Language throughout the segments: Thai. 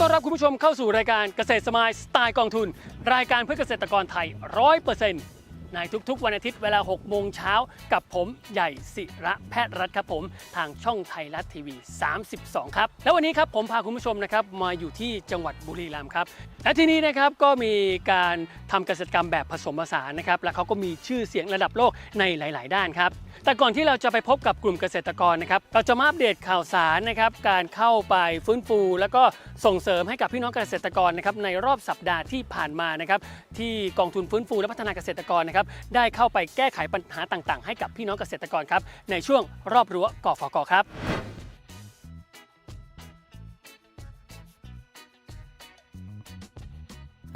ต้อนรับคุณผู้ชมเข้าสู่รายการเกษตรสมายสไตล์กองทุน รายการเพื่อเกษตรกรไทยร้อยเปอร์เซ็นต์ ในทุกๆ วันอาทิตย์เวลา 6 โมงเช้ากับผมใหญ่ศิระแพทย์รัฐครับผม ทางช่องไทยรัฐทีวี 32 ครับ แล้ววันนี้ครับผมพาคุณผู้ชมนะครับมาอยู่ที่จังหวัดบุรีรัมย์ครับและที่นี่นะครับก็มีการทำเกษตรกรรมแบบผสมผสานนะครับและเขาก็มีชื่อเสียงระดับโลกในหลาย ๆ ด้านครับแต่ก่อนที่เราจะไปพบกับกลุ่มเกษตรกรนะครับเราจะมาอัปเดตข่าวสารนะครับการเข้าไปฟื้นฟู แล้วก็ส่งเสริมให้กับพี่น้องเกษตรกรนะครับในรอบสัปดาห์ที่ผ่านมานะครับที่กองทุนฟื้นฟูและพัฒนาเกษตรกรนะครับได้เข้าไปแก้ไขปัญหาต่างๆ ให้กับพี่น้องเกษตรกรครับในช่วงรอบรั้วกฟกครับ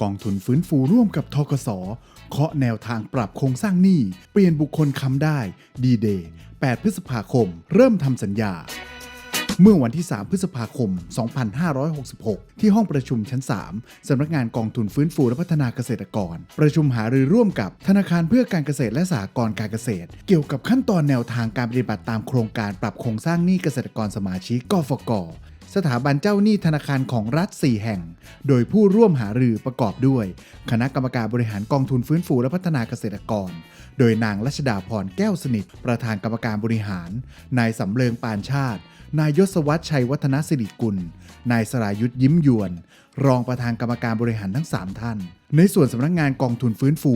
กองทุนฟื้นฟูร่วมกับทกสเคาะแนวทางปรับโครงสร้างหนี้ เปลี่ยนบุคคลค้ำได้ ดีเดย์ 8 พฤษภาคม เริ่มทำสัญญา เมื่อวันที่ 3 พฤษภาคม 2566 ที่ห้องประชุมชั้น 3 สำนักงานกองทุนฟื้นฟูและพัฒนาเกษตรกร ประชุมหารือร่วมกับธนาคารเพื่อการเกษตรและสหกรณ์การเกษตร เกี่ยวกับขั้นตอนแนวทางการปฏิบัติตามโครงการปรับโครงสร้างหนี้เกษตรกรสมาชิกกฟกสถาบันเจ้าหนี้ธนาคารของรัฐ 4 แห่ง โดยผู้ร่วมหารือประกอบด้วย คณะกรรมการบริหารกองทุนฟื้นฟูและพัฒนาเกษตรกร โดยนางรัชดาพรแก้วสนิท ประธานกรรมการบริหาร นายสำเริงปานชาติ นายยศวัฒชัยวัฒนสิริกุล นายสรายุทธยิ้มยวน รองประธานกรรมการบริหารทั้ง 3 ท่าน ในส่วนสำนักงานกองทุนฟื้นฟู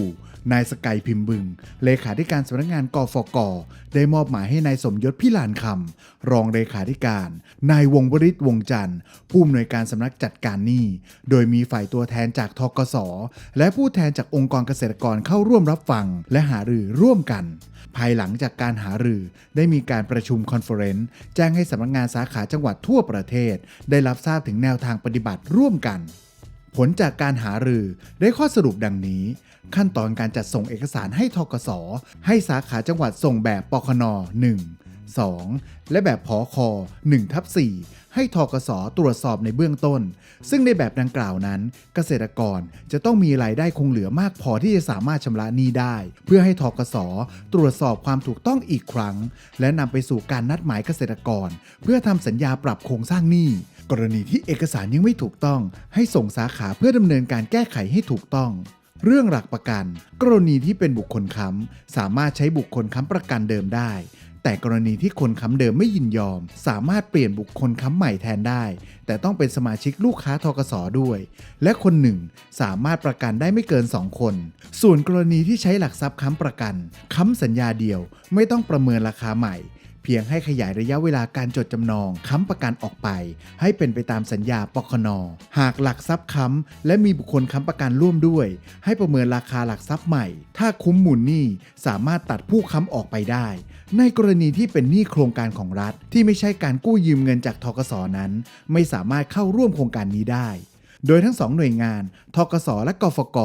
นายสกายพิมพ์บึง เลขาธิการสำนักงานกฟก ได้มอบหมายให้นายสมยศพิลานคำ รองเลขาธิการ นายวงวริศวงจันทร์ ผู้อำนวยการสำนักจัดการหนี้ โดยมีฝ่ายตัวแทนจากทกส และผู้แทนจากองค์กรเกษตรกรเข้าร่วมรับฟัง และหารือร่วมกัน ภายหลังจากการหารือได้มีการประชุมคอนเฟอเรนซ์แจ้งให้สำนักงานสาขาจังหวัดทั่วประเทศ ได้รับทราบถึงแนวทางปฏิบัติร่วมกัน ผลจากการหารือได้ข้อสรุปดังนี้ ขั้นตอนการจัดส่งเอกสารให้ทกส ให้สาขาจังหวัดส่งแบบปคน 1 2 และแบบพอค1ทับ4 ให้ทกสตรวจสอบในเบื้องต้น ซึ่งในแบบดังกล่าวนั้น เกษตรกรจะต้องมีรายได้คงเหลือมากพอที่จะสามารถชำระหนี้ได้ เพื่อให้ทกสตรวจสอบความถูกต้องอีกครั้ง และนำไปสู่การนัดหมายเกษตรกร เพื่อทำสัญญาปรับโครงสร้างหนี้กรณีที่เอกสารยังไม่ถูกต้อง ให้ส่งสาขาเพื่อดำเนินการแก้ไขให้ถูกต้องเรื่องหลักประกัน กรณีที่เป็นบุคคลค้ำสามารถใช้บุคคลค้ำประกันเดิมได้ แต่กรณีที่คนค้ำเดิมไม่ยินยอม สามารถเปลี่ยนบุคคลค้ำใหม่แทนได้ แต่ต้องเป็นสมาชิกลูกค้าทกสด้วย และคนหนึ่งสามารถประกันได้ไม่เกิน 2 คน ส่วนกรณีที่ใช้หลักทรัพย์ค้ำประกัน ค้ำสัญญาเดียว ไม่ต้องประเมินราคาใหม่ เพียงให้ขยายระยะเวลาการจดจำนองค้ำประกันออกไป ให้เป็นไปตามสัญญาปคนหากหลักทรัพย์ค้ำและมีบุคคลค้ำประกันร่วมด้วย ให้ประเมินราคาหลักทรัพย์ใหม่ ถ้าคุ้มหมุนหนี้สามารถตัดผู้ค้ำออกไปได้ ในกรณีที่เป็นหนี้โครงการของรัฐ ที่ไม่ใช่การกู้ยืมเงินจากทกสนั้น ไม่สามารถเข้าร่วมโครงการนี้ได้ โดยทั้งสองหน่วยงานทกสและกฟก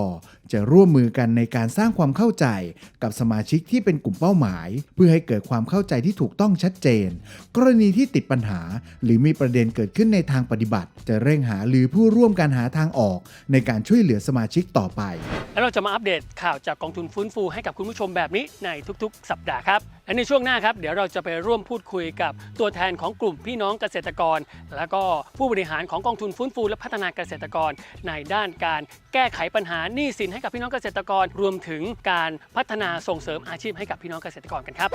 จะร่วมมือกันในการสร้างความเข้าใจกับสมาชิกที่เป็นกลุ่มเป้าหมาย เพื่อให้เกิดความเข้าใจที่ถูกต้องชัดเจน กรณีที่ติดปัญหา หรือมีประเด็นเกิดขึ้นในทางปฏิบัติ จะเร่งหาหรือผู้ร่วมการหาทางออก ในการช่วยเหลือสมาชิกต่อไป แล้วเราจะมาอัปเดตข่าวจากกองทุนฟื้นฟูให้กับคุณผู้ชมแบบนี้ในทุกๆ สัปดาห์ครับและในช่วงหน้าครับเดี๋ยวเราจะไปร่วมพูดคุยกับตัวแทนของกลุ่มพี่น้องเกษตรกร แล้วก็ผู้บริหารของกองทุนฟื้นฟูและพัฒนาเกษตรกร ในด้านการแก้ไขปัญหาหนี้สินให้กับพี่น้องเกษตรกร รวมถึงการพัฒนาส่งเสริมอาชีพให้กับพี่น้องเกษตรกรกันครับ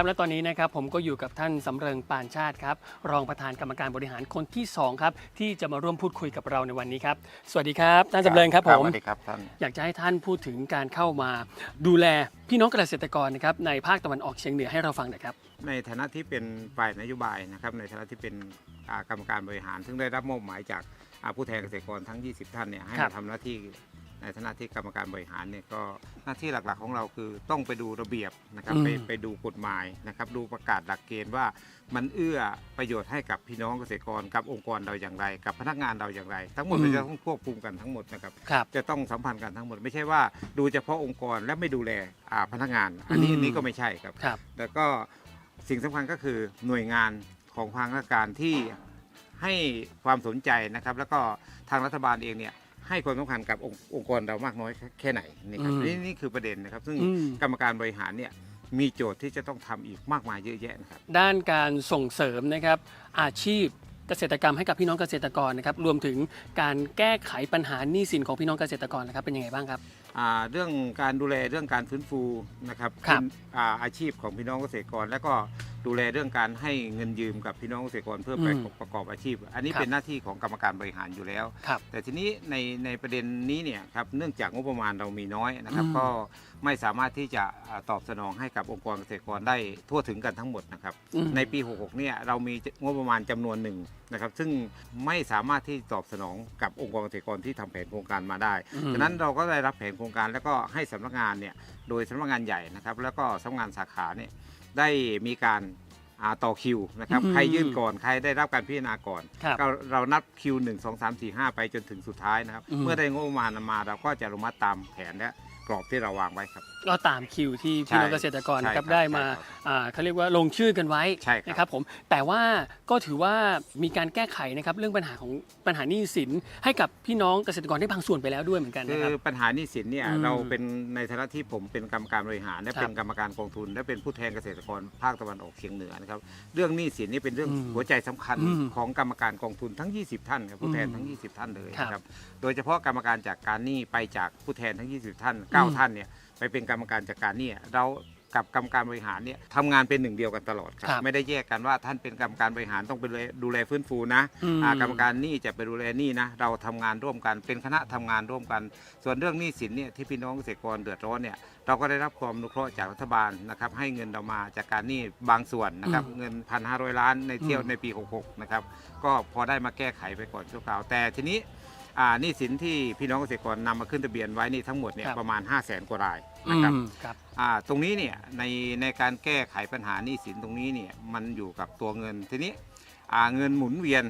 ครับและตอนนี้นะครับผมก็อยู่กับท่านสำเริงปานชาติครับรองประธานกรรมการบริหารคนที่สองครับที่จะมาร่วมพูดคุยกับเราในวันนี้ครับสวัสดีครับท่านสำเริงครับผมสวัสดีครับท่านอยากจะให้ท่านพูดถึงการเข้ามาดูแลพี่น้องเกษตรกรนะครับในภาคตะวันออกเฉียงเหนือให้เราฟังหน่อยครับในฐานะที่เป็นฝ่ายนโยบายนะครับในฐานะที่เป็นอ่ากรรมการบริหาร ซึ่งได้รับมอบหมายจากอ่าผู้แทนเกษตรกรทั้ง 20 ท่านเนี่ยให้ครัมาบทำหน้าที่ ในฐานะที่กรรมการบริหารเนี่ยก็หน้าที่หลักๆของเราคือต้องไปดูระเบียบนะครับไปไปดูกฎหมายนะครับ ดูประกาศหลักเกณฑ์ว่ามันเอื้อประโยชน์ให้กับพี่น้องเกษตรกรกับองค์กรเราอย่างไร กับพนักงานเราอย่างไร ทั้งหมดมันจะต้องควบคุมกันทั้งหมดนะครับครับ จะต้องสัมพันธ์กันทั้งหมด ไม่ใช่ว่าดูเฉพาะองค์กรและไม่ดูแลอ่าพนักงาน อันนี้อืมอันนี้ก็ไม่ใช่ครับครับแล้วก็สิ่งสำคัญก็คือหน่วยงานของทางราชการที่ให้ความสนใจนะครับ แล้วก็ทางรัฐบาลเองเนี่ย ให้ความสำคัญกับองค์องค์กรเรามากน้อยแค่ไหนนี่ครับอืมนี่นี่คือประเด็นนะครับ ซึ่งอืม กรรมการบริหารเนี่ยมีโจทย์ที่จะต้องทำอีกมากมายเยอะแยะนะครับ ด้านการส่งเสริมนะครับอาชีพเกษตรกรรมให้กับพี่น้องเกษตรกรนะครับรวมถึงการแก้ไขปัญหาหนี้สินของพี่น้องเกษตรกรนะครับเป็นยังไงบ้างครับ อ่าเรื่องการดูแลเรื่องการฟื้นฟูนะครับครับอ่าอาชีพของพี่น้องเกษตรกร และก็ดูแลเรื่องการให้เงินยืมกับพี่น้องเกษตรกรเพื่อไปอืมประกอบอาชีพ อันนี้ครับ เป็นหน้าที่ของกรรมการบริหารอยู่แล้ว ครับ แต่ทีนี้ในในประเด็นนี้เนี่ยครับเนื่องจากงบประมาณเรามีน้อยนะครับ อืม ก็ไม่สามารถที่จะอ่าตอบสนองให้กับองค์กรเกษตรกรได้ทั่วถึงกันทั้งหมดนะครับ อืม ในปี 66 เนี่ยเรามีงบประมาณจำนวนหนึ่งนะครับ ซึ่งไม่สามารถที่ตอบสนองกับองค์กรเกษตรกรที่ทำแผนโครงการมาได้อืม ฉะนั้นเราก็ได้รับแผนโครงการแล้วก็ให้สำนักงานเนี่ยโดยสำนักงานใหญ่นะครับ แล้วก็สำนักงานสาขาเนี่ยได้มีการอ่าต่อคิวนะครับอืมใครยื่นก่อนใครได้รับการพิจารณาก่อนครับก็เรานับคิว 1 2 3 4 5 ไปจนถึงสุดท้ายนะครับอืมเมื่อได้งบประมาณมาเราก็จะอนุมัติตามแผนและกรอบที่เราวางไว้ครับก็ตามคิวที่พี่น้องใช่เกษตรกรนะครับใช่ครับได้มาใช่ครับอ่าเขาเรียกว่าลงชื่อกันไว้ใช่ครับนะครับผมแต่ว่าก็ถือว่ามีการแก้ไขนะครับเรื่องปัญหาของปัญหาหนี้สินให้กับพี่น้องเกษตรกรได้บางส่วนไปแล้วด้วยเหมือนกันคืนะอครับปัญหาหนี้สินเนี่ยอืมเราเป็นในฐานะที่ผมเป็นกรรมการบริหารและครับเป็นกรรมการกองทุน และเป็นผู้แทนเกษตรกรภาคตะวันออกเฉียงเหนือนะครับเรื่องหนี้สินนี่เป็นเรื่องอืมหัวใจสำคัญอืมของกรรมการกองทุนทั้ง 20 ท่านครับผู้แทนอืมทั้ง 20 ท่านเลยครับนะครับโดยเฉพาะกรรมการจากการหนี้ไปจากผู้แทนทั้ง 20 ท่านอืม9ท่านเนี่ย ไปเป็นกรรมการจากการหนี้เรากับกรรมการบริหารเนี่ยทำงานเป็นหนึ่งเดียวกันตลอดครับ ครับไม่ได้แยกกันว่าท่านเป็นกรรมการบริหารต้องไปดูแลดูแลฟื้นฟูนะอืม อ่ากรรมการหนี้จะไปดูแลหนี้นะเราทำงานร่วมกันเป็นคณะทำงานร่วมกัน ส่วนเรื่องหนี้สินเนี่ยที่พี่น้องเกษตรกรเดือดร้อนเนี่ยเราก็ได้รับความอนุเคราะห์จากรัฐบาลนะครับให้เงินเรามาจากการหนี้บางส่วนนะครับอืมเงินพันห้าร้อยล้านในเที่ยวอืมในปี 66 นะครับก็พอได้มาแก้ไขไปก่อนชั่วคราวแต่ทีนี้อ่าหนี้สินที่พี่น้องเกษตรกรนำมาขึ้นทะเบียนไว้นี่ทั้งหมดเนี่ยครับ ประมาณ 5 0 0แสนกว่ารายอื นะครับมครับ อ่าตรงนี้เนี่ยในในการแก้ไขปัญหาหนี้สินตรงนี้เนี่ยมันอยู่กับตัวเงินทีนี้อ่าเงินหมุนเวียน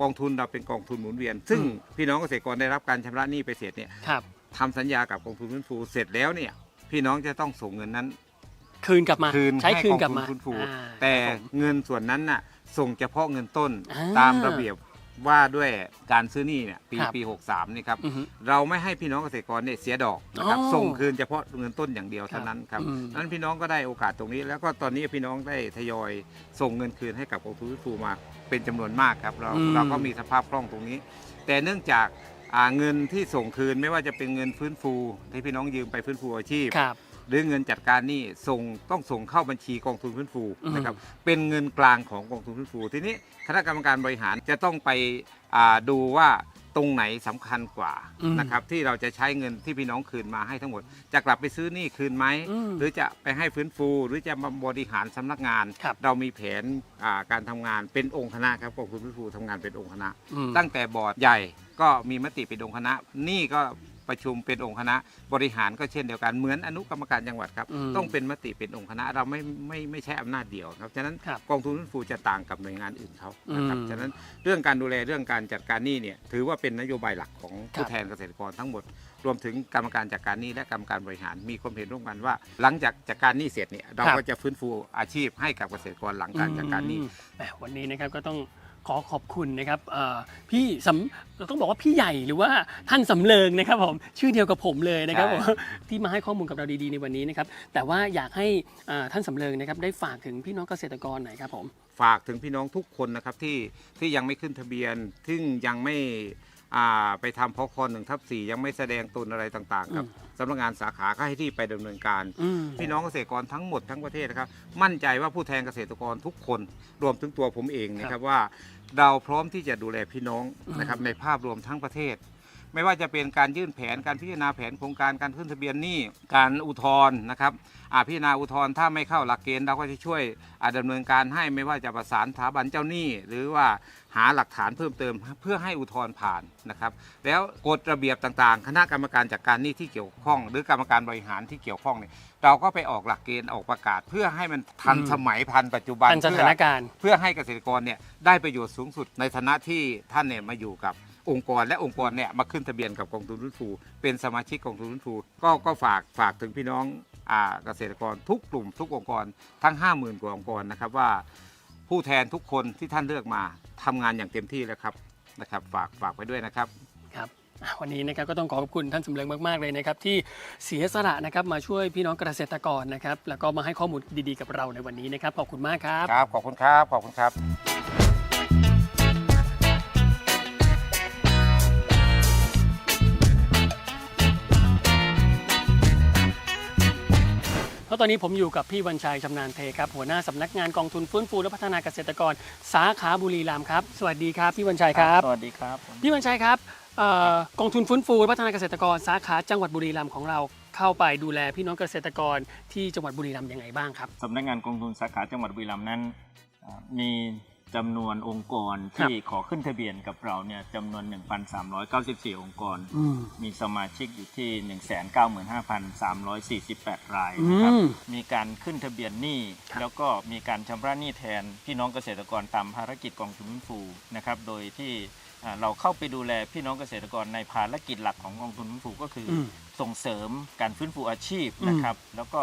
กองทุนเราเป็นกองทุนหมุนเวียน ซึ่งอืม พี่น้องเกษตรกรได้รับการชำระหนี้ไปเสร็จเนี่ยครับ ทำสัญญากับกองทุนฟื้นฟูเสร็จแล้วเนี่ยพี่น้องจะต้องส่งเงินนั้น คืนกลับมาคืนใช้ให้คืนกองกลับทุนมาฟื้นฟู อ่า แต่ครับผมเงินส่วนนั้นน่ะส่งเฉพาะเงินต้นอ่า ตามระเบียบ ว่าด้วยการซื้อหนี้เนี่ยปีครับปี 63 นี่ครับ อือฮึเราไม่ให้พี่น้องเกษตรกรเนี่ยเสียดอกนะครับ อ๋อส่งคืนเฉพาะเงินต้นอย่างเดียวครับเท่านั้นครับอืม นั้นพี่น้องก็ได้โอกาสตรงนี้ แล้วก็ตอนนี้พี่น้องได้ทยอยส่งเงินคืนให้กับกองทุนฟื้นฟูมาเป็นจำนวนมากครับเราอืม เราก็มีสภาพคล่องตรงนี้ แต่เนื่องจากอ่าเงินที่ส่งคืนไม่ว่าจะเป็นเงินฟื้นฟูที่พี่น้องยืมไปฟื้นฟูอาชีพ ครับ หรือเงินจัดการหนี้ส่งต้องส่งเข้าบัญชีกองทุนฟื้นฟูอืมนะครับเป็นเงินกลางของกองทุนฟื้นฟู ทีนี้คณะกรรมการบริหารจะต้องไปอ่าดูว่าตรงไหนสำคัญกว่าอืมนะครับที่เราจะใช้เงินที่พี่น้องคืนมาให้ทั้งหมด จะกลับไปซื้อหนี้คืนไหมอืมหรือจะไปให้ฟื้นฟู หรือจะมาบริหารสำนักงานครับเรามีแผนอ่าการทำงานเป็นองค์คณะครับกองทุนฟื้นฟูทำงานเป็นองค์คณะอืมตั้งแต่บอร์ดใหญ่ก็มีมติเป็นองค์คณะนี่ก็ ประชุมเป็นองค์คณะบริหารก็เช่นเดียวกันเหมือนอนุกรรมการจังหวัดครับ อืมต้องเป็นมติเป็นองค์คณะเราไม่ไม่ไม่ใช่อำนาจเดียวครับฉะนั้นครับกองทุนฟื้นฟูจะต่างกับหน่วยงานอื่นเขานะครับอืมฉะนั้นเรื่องการดูแลเรื่องการจัดการหนี้เนี่ยถือว่าเป็นนโยบายหลักของครัผู้บ แทนเกษตรกรทั้งหมด รวมถึงกรรมการจัดการหนี้และกรรมการบริหารมีความเห็นร่วมกันว่า หลังจากจัดการหนี้เสร็จเนี่ยเราครับ ก็จะฟื้นฟูอาชีพให้กับเกษตรกรหลังการจัดการหนี้ อืมแหมวันนี้นะครับก็ต้อง ขอขอบคุณนะครับเอ่อพี่สำเราต้องบอกว่าพี่ใหญ่หรือว่าท่านสำเริงนะครับผมชื่อเดียวกับผมเลยนะครับใช่ผมที่มาให้ข้อมูลกับเราดีๆในวันนี้นะครับแต่ว่าอยากให้เอ่อท่านสำเริงนะครับได้ฝากถึงพี่น้องเกษตรกรหน่อยครับผมฝากถึงพี่น้องทุกคนนะครับที่ที่ยังไม่ขึ้นทะเบียน ซึ่งยังไม่อ่าไปทำพคหนึ่งทับสี่ยังไม่แสดงตนอะไรต่างๆครับอืสำนักงานสาขาก็ให้ที่ไปดำเนินการอืมพี่น้องเกษตรกรทั้งหมดทั้งประเทศนะครับ มั่นใจว่าผู้แทนเกษตรกรทุกคนรวมถึงตัวผมเองนะครับว่า เราพร้อมที่จะดูแลพี่น้องนะครับในภาพรวมทั้งประเทศ ไม่ว่าจะเป็นการยื่นแผนการพิจารณาแผนโครงการการขึ้นทะเบียนหนี้การอุทธรณ์นะครับอ่าพิจารณาอุทธรณ์ถ้าไม่เข้าหลักเกณฑ์เราก็จะช่วยอ่าดำเนินการให้ไม่ว่าจะประสานสถาบันเจ้าหนี้ หรือว่าหาหลักฐานเพิ่มเติมเพื่อให้อุทธรณ์ผ่านนะครับ แล้วกฎระเบียบต่างๆ คณะกรรมการจัดการหนี้ที่เกี่ยวข้อง หรือกรรมการบริหารที่เกี่ยวข้องเนี่ยเราก็ไปออกหลักเกณฑ์ออกประกาศ เพื่อให้มันทันอืมสมัยพันปัจจุบันทันสถานการณ์เพื่อให้เกษตรกรเนี่ยได้ประโยชน์สูงสุดในฐานะที่ท่านเนี่ยมาอยู่กับ องค์กรและองค์กรเนี่ยมาขึ้นทะเบียนกับกองทุนฟื้นฟู เป็นสมาชิกกองทุนฟื้นฟูก็ก็ฝากฝากถึงพี่น้องอ่าเกษตรกรทุกกลุ่มทุกองค์กรทั้ง 50,000กว่าองค์กรนะครับว่า ผู้แทนทุกคนที่ท่านเลือกมาทำงานอย่างเต็มที่แล้วครับนะครับ ฝากฝากไว้ด้วยนะครับ ครับอะวันนี้นะครับก็ต้องขอขอบคุณท่านสำเริงมาก ๆ เลยนะครับที่เสียสละนะครับมาช่วยพี่น้องเกษตรกรนะครับแล้วก็มาให้ข้อมูลดีๆกับเราในวันนี้นะครับขอบคุณมากครับ ครับ ขอบคุณครับ ขอบคุณครับ แล้วตอนนี้ผมอยู่กับพี่วันชัยชำนาญเทครับหัวหน้าสำนักงานกองทุนฟื้นฟูและพัฒนาเกษตรกรสาขาบุรีรัมย์ครับ สวัสดีครับพี่วันชัยครับ สวัสดีครับผมพี่วันชัยครับเอ่อกองทุนฟื้นฟูและพัฒนาเกษตรกรสาขาจังหวัดบุรีรัมย์ของเราเข้าไปดูแลพี่น้องเกษตรกรที่จังหวัดบุรีรัมย์ยังไงบ้างครับ สำนักงานกองทุนสาขาจังหวัดบุรีรัมย์นั้นอ่ามี จำนวนองค์กรครับที่ขอขึ้นทะเบียนกับเราเนี่ยจำนวน 1,394 องค์กรอืมมีสมาชิกอยู่ที่ 195,348 รายนะครับอืมมีการขึ้นทะเบียนหนี้ครับแล้วก็มีการชำระหนี้แทนพี่น้องเกษตรกรตามภารกิจกองทุนฟื้นฟูนะครับ โดยที่อ่าเราเข้าไปดูแลพี่น้องเกษตรกรในภารกิจหลักของกองทุนฟื้นฟูก็คืออมส่งเสริมการฟื้นฟูอาชีพนะครับ แล้วก็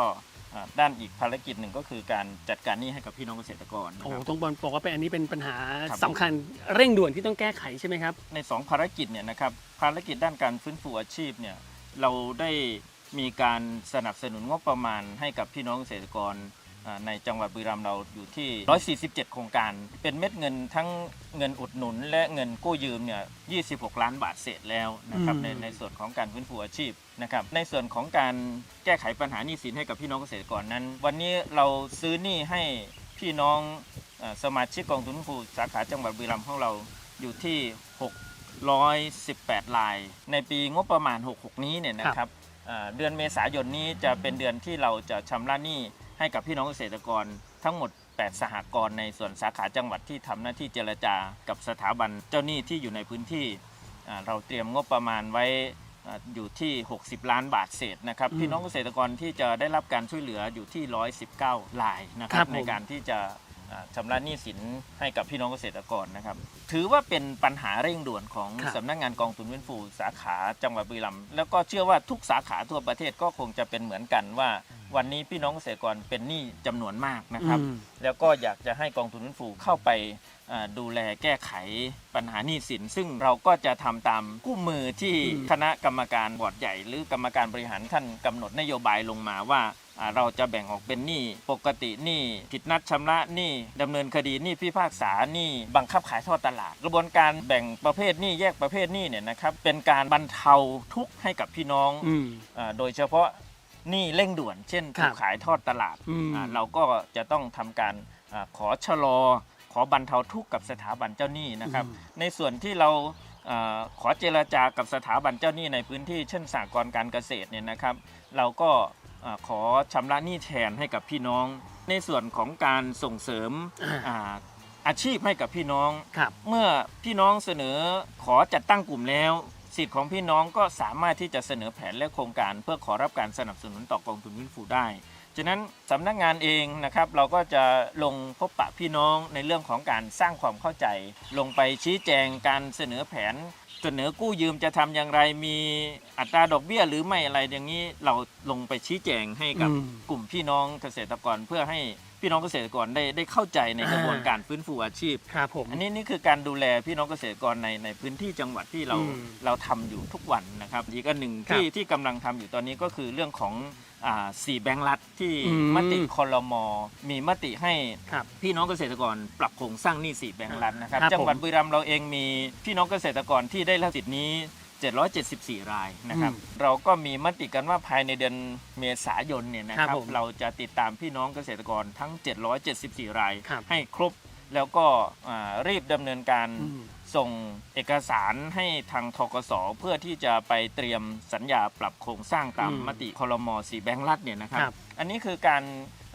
อ่าด้านอีกภารกิจหนึ่งก็คือการจัดการหนี้ให้กับพี่น้องเกษตรกรนะโอ้ครับ ต้องบอกว่าเป็นอันนี้เป็นปัญหาครับ สำคัญเร่งด่วนที่ต้องแก้ไขใช่ไหมครับ ในสองภารกิจเนี่ยนะครับภารกิจด้านการฟื้นฟูอาชีพเนี่ยเราได้มีการสนับสนุนงบประมาณให้กับพี่น้องเกษตรกรอ่า ในจังหวัดบุรีรัมย์เราอยู่ที่ 147 โครงการ เป็นเม็ดเงินทั้งเงินอุดหนุน และเงินกู้ยืมเนี่ย 26 ล้านบาทเศษแล้วนะครับอืมในในส่วนของการฟื้นฟูอาชีพนะครับในส่วนของการแก้ไขปัญหาหนี้สินให้กับพี่น้องเกษตรกรนั้น วันนี้เราซื้อหนี้ให้พี่น้องเอ่อสมาชิกกองทุนฟื้นฟูสาขาจังหวัดบุรีรัมย์ของเราอยู่ที่ 618 ลาย ในปีงบประมาณ 66 นี้เนี่ยนะครับเอ่อเดือนเมษายนนี้จะเป็นเดือนที่เราจะชำระหนี้ ให้กับพี่น้องเกษตรกรทั้งหมด 8 สหกรณ์ในส่วนสาขาจังหวัดที่ทำหน้าที่เจรจากับสถาบันเจ้าหนี้ที่อยู่ในพื้นที่อ่าเราเตรียมงบประมาณไว้อ่าอยู่ที่ 60 ล้านบาทเศษนะครับอืมพี่น้องเกษตรกรที่จะได้รับการช่วยเหลืออยู่ที่ 119ลายนะคครัรับบผมในการที่จะอ่า ชำระหนี้สินให้กับพี่น้องเกษตรกรนะครับ ถือว่าเป็นปัญหาเร่งด่วนของครับสำนักงานกองทุนเว้นฟูสาขาจังหวัดบุรีรัมย์แล้วก็เชื่อว่าทุกสาขาทั่วประเทศก็คงจะเป็นเหมือนกันว่า วันนี้พี่น้องเกษตรกรเป็นหนี้จำนวนมากนะครับอืมแล้วก็อยากจะให้กองทุนเว้นฟูเข้าไปอ่า ดูแลแก้ไขปัญหาหนี้สิน ซึ่งเราก็จะทำตามคู่มือที่อืมคณะกรรมการบอร์ดใหญ่ หรือกรรมการบริหารท่านกำหนดนโยบายลงมาว่าอ่าเราจะแบ่งออกเป็นหนี้ปกติหนี้ผิดนัดชำระหนี้ดำเนินคดีหนี้พิพากษาหนี้บังคับขายทอดตลาด กระบวนการแบ่งประเภทหนี้แยกประเภทหนี้เนี่ยนะครับเป็นการบรรเทาทุกข์ให้กับพี่น้องอืมอ่าโดยเฉพาะหนี้เร่งด่วน เช่นครัถูบกขายทอดตลาดอืมอ่าเราก็จะต้องทำการอาขอชะลอ ขอบรรเทาทุกข์กับสถาบันเจ้าหนี้นะครับ ในส่วนที่เราอาขอเจรจากับสถาบันเจ้าหนี้ในพื้นที่เช่นสหกรณ์การเกษตรเนี่ยนะครับ เราก็อ่าขอชำระหนี้แทนให้กับพี่น้อง ในส่วนของการส่งเสริมอ่าอ่าอาชีพให้กับพี่น้องครับเมื่อพี่น้องเสนอขอจัดตั้งกลุ่มแล้ว สิทธิ์ของพี่น้องก็สามารถที่จะเสนอแผนและโครงการ เพื่อขอรับการสนับสนุนต่อกองทุนฟื้นฟูได้ ฉะนั้นสำนักงานเองนะครับเราก็จะลงพบปะพี่น้องในเรื่องของการสร้างความเข้าใจ ลงไปชี้แจงการเสนอแผน เสนอกู้ยืมจะทำอย่างไรมีอัตราดอกเบี้ยหรือไม่อะไรอย่างนี้เราลงไปชี้แจงให้กับอืมกลุ่มพี่น้องเกษตรกรเพื่อให้ พี่น้องเกษตรกรได้ได้เข้าใจในกระบวนการฟื้นฟูอาชีพ ครับผม อันนี้นี่คือการดูแลพี่น้องเกษตรกรในในพื้นที่จังหวัดที่เราอืมเราทำอยู่ทุกวันนะครับอีกอันหนึ่งครับที่ที่กำลังทำอยู่ตอนนี้ก็คือเรื่องของอ่าสี่แบงก์รัฐที่อืม มติคอรมอมีมติให้ ครับ พี่น้องเกษตรกรปรับโครงสร้างหนี้สี่แบงก์รัฐนะครับ ครับจังหวัดผมบุรีรัมย์เราเองมีพี่น้องเกษตรกรที่ได้รับสิทธิ์นี้ 774 รายนะครับอืมเราก็มีมติกันว่าภายในเดือนเมษายนเนี่ยนะคครัรับบผมเราจะติดตามพี่น้องเกษตรกรทั้ง 774 รายครับให้ครบแล้วก็อ่ารีบดำเนินการอืมส่งเอกสารให้ทางทกสเพื่อที่จะไปเตรียมสัญญาปรับโครงสร้างตามอืมมติคลมสีแบงค์รัฐเนี่ยนะครับครับอันนี้คือการ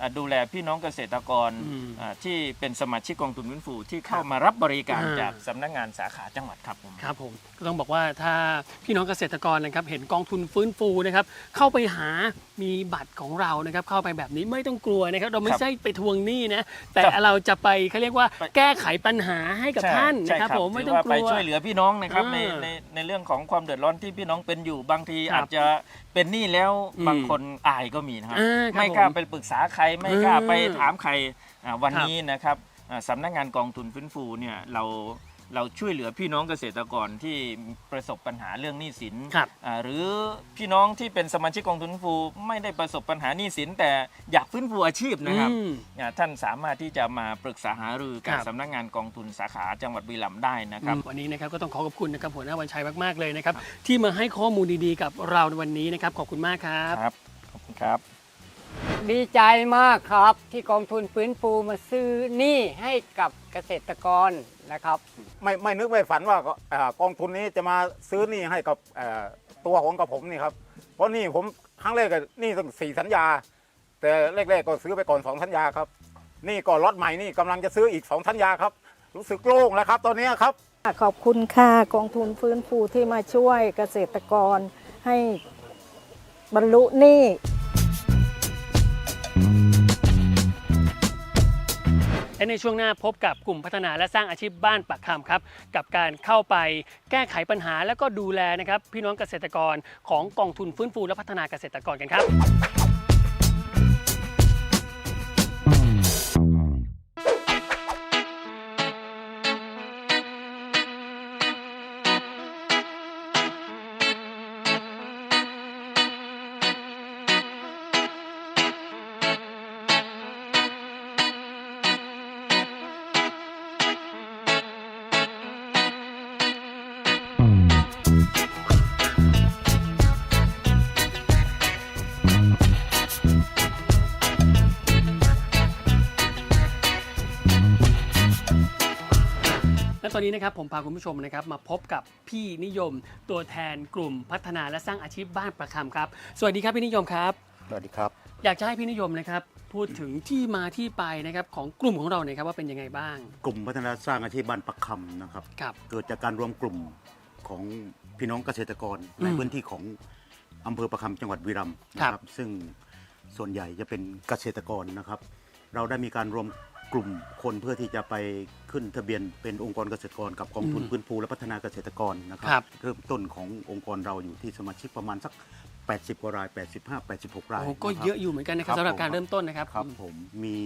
อ่าดูแลพี่น้องเกษตรกรอืมอ่าที่เป็นสมาชิกกองทุนฟื้นฟูที่เข้ามารับบริการอ่า จากสำนักงานสาขาจังหวัดครับผม ครับผมก็ต้องบอกว่าถ้าพี่น้องเกษตรกรนะครับเห็นกองทุนฟื้นฟูนะครับเข้าไปหามีบัตรของเรานะครับเข้าไปแบบนี้ไม่ต้องกลัวนะครับเราไม่ครับใช่ไปทวงหนี้นะแต่ครับเราจะไปเขาเรียกว่าไป แก้ไขปัญหาให้กับใช่ท่านใช่นะครับผมไม่ถืต้องว่ากไปลัว ช่วยเหลือพี่น้องนะครับอ่าในในในเรื่องของความเดือดร้อนที่พี่น้องเป็นอยู่บางทีครับอาจจะเป็นหนี้แล้วอืมบางคนอายก็มีนะครับอ่าครับไม่กล้าผมไปปรึกษาใครไม่กล้าอืมไปถามใครอ่าวันครับนี้นะครับอ่าสำนักงานกองทุนฟื้นฟูเนี่ยเราเราช่วยเหลือพี่น้องเกษตรกรที่ประสบปัญหาเรื่องหนี้สินครับอ่าหรือพี่น้องที่เป็นสมาชิกกองทุนฟื้นฟู ไม่ได้ประสบปัญหาหนี้สินแต่อยากฟื้นฟูอาชีพนะครับ อืม อ่าท่านสามารถที่จะมาปรึกษาหารือกับครับ สำนักงานกองทุนสาขาจังหวัดบุรีรัมย์ได้นะครับ วันนี้นะครับก็ต้องขอขอบคุณนะครับหัวหน้าวันชัยมากๆเลยนะครับที่มาให้ข้อมูลดีๆกับเราในวันนี้นะครับขอบคุณมากครับ ครับ ขอบคุณครับ ดีใจมากครับที่กองทุนฟื้นฟูมาซื้อหนี้ให้กับเกษตรกรนะครับไม่ไม่นึกไม่ฝันว่าเอ่อกองทุนนี้จะมาซื้อหนี้ให้กับเอ่อตัวของกับผมนี่ครับ เพราะหนี่ผมครั้งแรกก็หนี่ตั้งสี่สัญญา แต่แรกๆก็ซื้อไปก่อนสองสัญญาครับหนี่ก็ล็อตใหม่นี่กำลังจะซื้ออีกสองสัญญาครับ รู้สึกโล่งแล้วครับ ตอนนี้ครับ ขอบคุณค่ะกองทุนฟื้นฟูที่มาช่วยเกษตรกรให้บรรลุหนี้ และในช่วงหน้าพบกับกลุ่มพัฒนาและสร้างอาชีพบ้านปักคำครับ กับการเข้าไปแก้ไขปัญหาและก็ดูแลนะครับพี่น้องเกษตรกรของกองทุนฟื้นฟูและพัฒนาเกษตรกรกันครับ ตอนนี้นะครับผมพาคุณผู้ชมนะครับมาพบกับพี่นิยมตัวแทนกลุ่มพัฒนาและสร้างอาชีพบ้านประคำครับ สวัสดีครับพี่นิยมครับ สวัสดีครับ อยากจะให้พี่นิยมนะครับพูดถึงที่มาที่ไปนะครับของกลุ่มของเราหน่อยครับว่าเป็นยังไงบ้าง กลุ่มพัฒนาสร้างอาชีพบ้านปักคำนะครับ ครับ เกิดจากการรวมกลุ่มของพี่น้องเกษตรกรอืมในพื้นที่ของอำเภอประคำจังหวัดบุรีรัมย์นะคครัรับบซึ่งส่วนใหญ่จะเป็นเกษตรกรนะครับ เราได้มีการรวม กลุ่มคนเพื่อที่จะไปขึ้นทะเบียนเป็นองค์กรเกษตรกรกับกองทุนอืมพื้นฟูและพัฒนาเกษตรกรนะคครัรับ เริ่มต้นขององค์กรเราอยู่ที่สมาชิกประมาณสัก 80 กว่าราย 85 86 รายโอ้ก็นคบเยอะอยู่เหมือนกันนะครับครับสำหรับผม การเริ่มต้นนะครับ ครับผมมี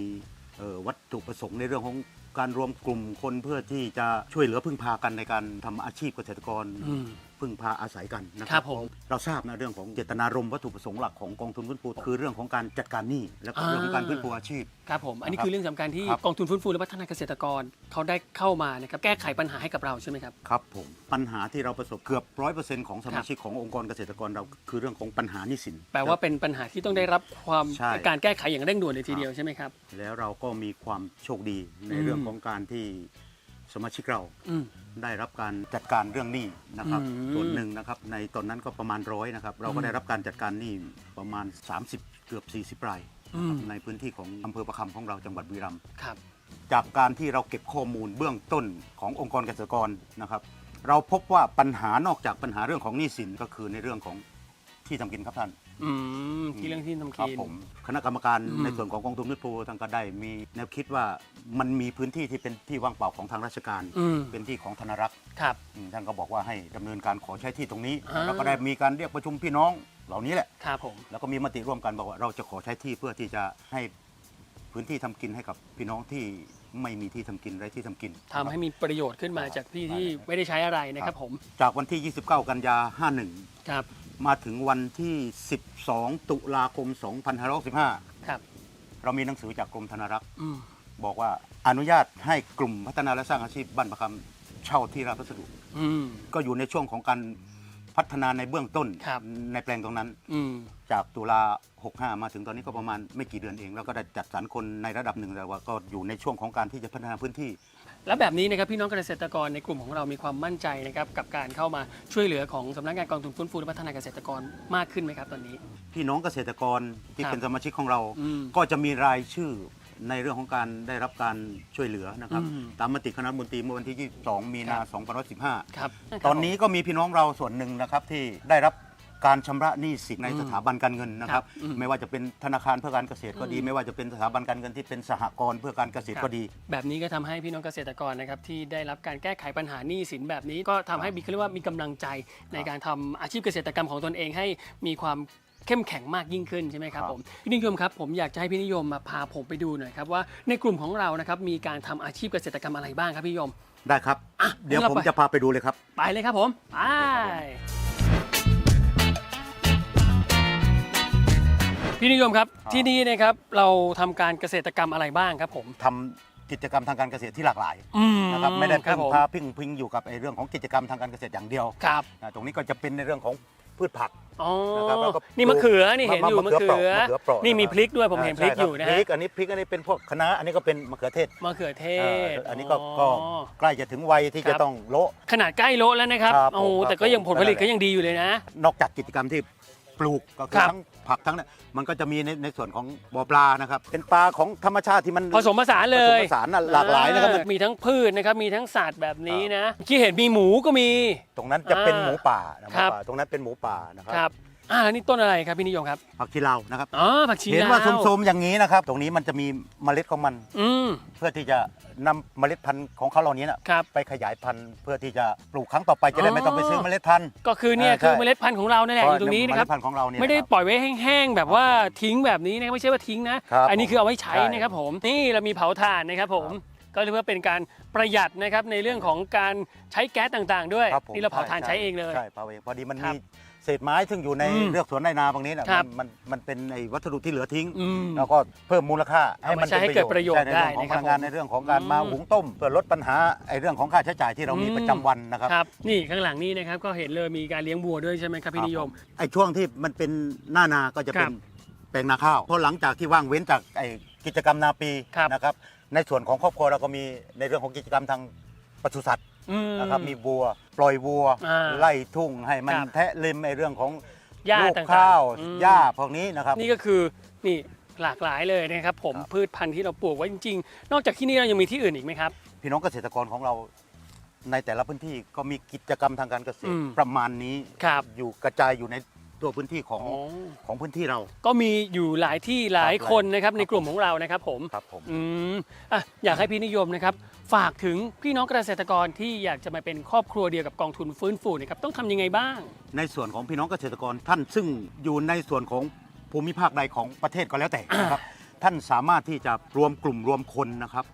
เอ่อวัตถุประสงค์ในเรื่องของการรวมกลุ่มคนเพื่อที่จะช่วยเหลือพึ่งพากันในการทำอาชีพเกษตรกร อืม พึ่งพาอาศัยกันนะคครัรับบผม เราทราบนะเรื่องของเจตนารมณ์วัตถุประสงค์หลักของกองทุนฟื้นฟูคือเรื่องของการจัดการหนี้และก็เรื่องของการฟื้นฟูอาชีพ ครับผม อันนี้ครับคือเรื่องสำคัญที่ครับ กองทุนฟื้นฟูและพัฒนาเกษตรกรเขาได้เข้ามานะครับแก้ไขปัญหาให้กับเราใช่ไหมครับ ครับผมปัญหาที่เราประสบเกือบร้อยเปอร์เซ็นต์ของสมาชิกขององค์กรเกษตรกรเราคือเรื่องของปัญหาหนี้สิน แปลว่าเป็นปัญหาที่ต้องได้รับความใช่ การแก้ไขอย่างเร่งด่วนเลยทีเดียวใช่ไหมครับ แล้วเราก็มีความโชคดีในอืมเรื่องของการที่ สมาชิกเราอืม ได้รับการจัดการเรื่องหนี้นะครับอืม ส่วนหนึ่งนะครับในตอนนั้นก็ประมาณร้อยนะครับเราอืก็มได้รับการจัดการหนี้ประมาณ 30 เกือบ 40รายนะครับอืมในพื้นที่ของอำเภอประคำของเราจังหวัดบุรีรัมย์ ครับ จากการที่เราเก็บข้อมูลเบื้องต้นขององค์กรเกษตรกรนะครับ เราพบว่าปัญหานอกจากปัญหาเรื่องของหนี้สินก็คือในเรื่องของที่ทำกินครับท่าน อืมที่เรื่องที่ทำครับกินผมคณะกรรมการอืม ในส่วนของกองทุนนิปูท่านก็ได้มีแนวคิดว่ามันมีพื้นที่ที่เป็นที่ว่างเปล่าของทางราชการ อืมเป็นที่ของธนรักษ์ครับ อืมท่านก็บอกว่าให้ดำเนินการขอใช้ที่ตรงนี้อ่า แล้วก็ได้มีการเรียกประชุมพี่น้องเหล่านี้แหละ ครับผม แล้วก็มีมติร่วมกันบอกว่าเราจะขอใช้ที่เพื่อที่จะให้พื้นที่ทำกินให้กับพี่น้องที่ไม่มีที่ทำกินไร้ที่ทำกิน ทำให้มีประโยชน์ขึ้นมาจากที่ที่ไม่ได้ใช้อะไรนะครับผม จากวันที่ 29 กันยา 51 ครับ มาถึงวันที่ 12 ตุลาคม 2565ครับ เรามีหนังสือจากกรมธนารักษ์อืมบอกว่าอนุญาตให้กลุ่มพัฒนาและสร้างอาชีพบ้านประคำเช่าที่ราชพัสดุ อืม ก็อยู่ในช่วงของการพัฒนาในเบื้องต้นครับ ในแปลงตรงนั้น อืม จากตุลา 65 มาถึงตอนนี้ก็ประมาณไม่กี่เดือนเอง แล้วก็ได้จัดสรรคนในระดับหนึ่งแต่ว่าก็อยู่ในช่วงของการที่จะพัฒนาพื้นที่ แล้วแบบนี้นะครับพี่น้องเกษตรกรในกลุ่มของเรามีความมั่นใจนะครับกับการเข้ามาช่วยเหลือของสำนักงานกองทุนฟื้นฟูและพัฒนาเกษตรกรมากขึ้นไหมครับตอนนี้ พี่น้องเกษตรกรที่ครับเป็นสมาชิกของเรา อืมก็จะมีรายชื่อในเรื่องของการได้รับการช่วยเหลือนะครับ อืมตามมติคณะรัฐมนตรีเมื่อวันที่ 22 มีนา ครับ 2515 ครับ ตอนนี้ก็มีพี่น้องเราส่วนหนึ่งนะครับที่ได้รับ การชำระหนี้สินในอืมสถาบันการเงินนะครับครับอืมไม่ว่าจะเป็นธนาคารเพื่อการเกษตรก็ดีอืมไม่ว่าจะเป็นสถาบันการเงินที่เป็นสหกรณ์เพื่อการเกษตรก็ดี แบบนี้ก็ทำให้พี่น้องเกษตรกรนะครับที่ได้รับการแก้ไขปัญหาหนี้สินแบบนี้ก็ทำให้มีเขาเรียกว่ามีกำลังใจในการทำอาชีพเกษตรกรรมของตนเองให้มีความเข้มแข็งมากยิ่งขึ้นใช่ไหมครับครับ ผมพี่นิยมครับผมอยากจะให้พี่นิยมมาพาผมไปดูหน่อยครับว่าในกลุ่มของเรานะครับมีการทำอาชีพเกษตรกรรมอะไรบ้างครับพี่นิยม ได้ครับ อะเดี๋ยวงั้นเราผมไป จะพาไปดูเลยครับ ไปเลยครับผมไป พี่นิยมครับครับที่นี่นะครับเราทำการเกษตรกรรมอะไรบ้างครับผมทำกิจกรรมทางการเกษตรที่หลากหลายอืมนะครับไม่ได้ครัพึ่บงผมพาพึ่งพิงอยู่กับไอ้เรื่องของกิจกรรมทางการเกษตรอย่างเดียวครับนะตรงนี้ก็จะเป็นในเรื่องของพืชผักอ๋อนะครับแล้วก็นี่มะเขือนี่เห็นอยู่มะมะเขืเขืออเปราะมะเขือเปราะนี่มีนะครับพริกด้วยผมเห็นพริกใช่อคบยู่นะพฮะริกอันนี้พริกอันนี้เป็นพวกคะน้าอันนี้ก็เป็นมะเขือเทศมะเขือเทเอ่ศออันนี้ก็ก็ใกล้จะถึงวัยที่ครัจะบต้องโละขนาดใกล้โละแล้วนะครับครับโอ้โหผมแต่ก็ยังผลผลิตครับก็ยังดีอยู่เลยนะ นอกจากกิจกรรมที่ปลูกก็คืคอรับทั้ง ผักทั้งนั้นมันก็จะมีในในส่วนของบ่อปลานะครับ เป็นปลาของธรรมชาติที่มันผสมผสานเลยผสมผสานน่ะหลากหลายนะครับอ่มีทั้งพืชนะครับ มีทั้งสัตว์แบบนี้นะที่เห็นมีหมูก็มี ตรงนั้นจะเป็นอ่าหมูป่านะหมูครับ ป่าตรงนั้นเป็นหมูป่านะคครัรับบ อ่าแล้วนี่ต้นอะไรครับพี่นิยมครับผักชีลาวนะครับ อ๋อผักชีเห็นว่าลวโสมๆอย่างนี้นะครับ ตรงนี้มันจะมีเมล็ดของมัน อืม เพื่อที่จะนำเมล็ดพันธุ์ของเขาเหล่านี้นะครับ ไปขยายพันธุ์เพื่อที่จะปลูกครั้งต่อไปจะได้อ๋อไม่ต้องไปซื้อเมล็ดพันธุ์ ก็คือเนี่ยอ่าใช่ คือเมล็ดพันธุ์ของเราเนี่ยแหละอยู่ตรงนี้นะครับเมล็ดพันธุ์ของเราเนี่ยไม่ได้นะครับ ปล่อยไว้แห้งๆแบบว่าทิ้งแบบนี้นะไม่ใช่ว่าทิ้งนะ ครับอันนี้คือเอาไว้ใช้ใช่นะครับผมนี่เรามีเผาถ่านนะครับผมก็เรียกว่าเป็นการประหยัดนะครับในเรื่องของการใช้แก๊สต่างๆ ด้วย ครับผมนี่เราเผาถ่านใช้เองเลย ใช่เผาเองพอดีมันครัมีบ เศษไม้ซึ่งอยู่ในอืมเรือกสวนในนาบางนี้นะครับมันมันเป็นไอ้วัสดุที่เหลือทิ้ง อืมแล้วก็เพิ่มมูลค่าให้มันเอามาใช้ให้เกิดประโยชน์ใช่ในเรื่องของได้นะครับพลังงานผมในเรื่องของการอืมมาหุงต้ม เพื่อลดปัญหาไอ้เรื่องของค่าใช้จ่ายที่เรามีอืมประจำวันนะครับ ครับ นี่ข้างหลังนี่นะครับก็เห็นเลยมีการเลี้ยงวัวด้วยใช่ไหมครับพี่นิยม ไอ้ช่วงที่มันเป็นหน้านาก็จะเป็ครันบแปลงนาข้าวเพราะหลังจากที่ว่างเว้นจากไอ้กิจกรรมนาปีครับนะครับ ในส่วนของครอบครัวเราก็มีในเรื่องของกิจกรรมทางปศุสัตว์ อืม นะครับมีวัว ปล่อยวัว อ่าไล่ทุ่งให้มันครับแทะเล็มไอ้เรื่องของหญ้าลูกต่างๆข้าวอืม หญ้าพวกนี้นะครับ นี่ก็คือนี่หลากหลายเลยนะครับผมครับ พืชพันธุ์ที่เราปลูกไว้จริงๆ นอกจากที่นี่เรายังมีที่อื่นอีกไหมครับ พี่น้องเกษตรกรของเราในแต่ละพื้นที่ก็มีกิจกรรมทางการเกษตอืรมประมาณนี้ครับ อยู่กระจายอยู่ใน ตัวพื้นที่ของอ๋อของพื้นที่เรา ก็มีอยู่หลายที่หลายคนนะครับในกลุ่มของเรานะครับผมครับผมอืมอะอยากให้พี่นิยมนะครับ ฝากถึงพี่น้องเกษตรกรที่อยากจะมาเป็นครอบครัวเดียวกับกองทุนฟื้นฟูนะครับต้องทำยังไงบ้าง ในส่วนของพี่น้องเกษตรกรท่านซึ่งอยู่ในส่วนของภูมิภาคใดของประเทศก็แล้วแต่นะครับท่านสามารถที่จะรวมกลุ่มรวมคนนะครับ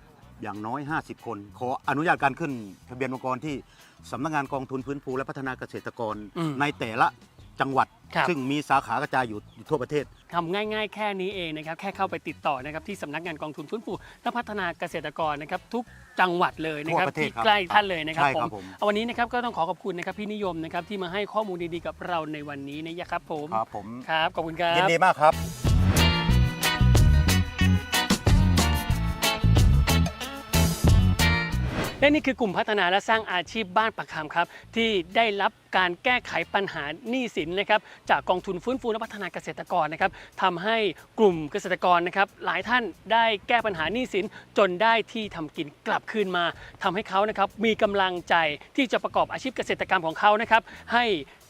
อย่างน้อย 50 คน ขออนุญาตการขึ้นทะเบียนองค์กรที่สำนักงานกองทุนฟื้นฟูและพัฒนาเกษตรกรอืมในแต่ละจังหวัด ครับซึ่งมีสาขากระจายอยู่อยู่ทั่วประเทศ ทำง่ายๆ แค่นี้เองนะครับ แค่เข้าไปติดต่อนะครับที่สำนักงานกองทุนฟื้นฟูและพัฒนาเกษตรกรนะครับทุกจังหวัดเลยนะครับทั่วประเทศที่ครับใกล้ท่านเลยนะครับใช่ครับผม เอาวันนี้นะครับก็ต้องขอขอบคุณนะครับพี่นิยมนะครับที่มาให้ข้อมูลดีๆกับเราในวันนี้นะครับผมครับผม ครับขอบคุณครับ ยินดีมากครับ และนี่คือกลุ่มพัฒนาและสร้างอาชีพบ้านปะคำครับ ที่ได้รับการแก้ไขปัญหาหนี้สินนะครับจากกองทุนฟื้นฟูและพัฒนาเกษตรกรนะครับทำให้กลุ่มเกษตรกรนะครับหลายท่านได้แก้ปัญหาหนี้สินจนได้ที่ทำกินกลับคืนมาทำให้เขานะครับมีกำลังใจที่จะประกอบอาชีพเกษตรกรรมของเขานะครับให้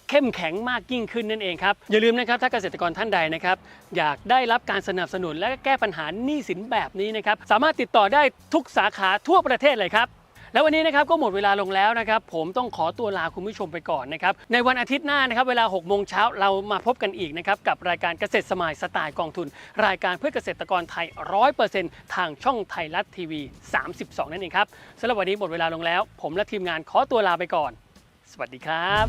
เข้มแข็งมากยิ่งขึ้นนั่นเองครับ อย่าลืมนะครับ ถ้าเกษตรกรท่านใดนะครับ อยากได้รับการสนับสนุนและแก้ปัญหาหนี้สินแบบนี้นะครับ สามารถติดต่อได้ทุกสาขาทั่วประเทศเลยครับ แล้ววันนี้นะครับก็หมดเวลาลงแล้วนะครับ ผมต้องขอตัวลาคุณผู้ชมไปก่อนนะครับ ในวันอาทิตย์หน้านะครับ เวลา6โมงเช้าเรามาพบกันอีกนะครับ กับรายการเกษตรสมายสไตล์กองทุน รายการเพื่อเกษตรกรไทย 100%ทางช่องไทยรัฐทีวี 32 นั่นเองครับสำหรับวันนี้หมดเวลาลงแล้ว ผมและทีมงานขอตัวลาไปก่อน สวัสดีครับ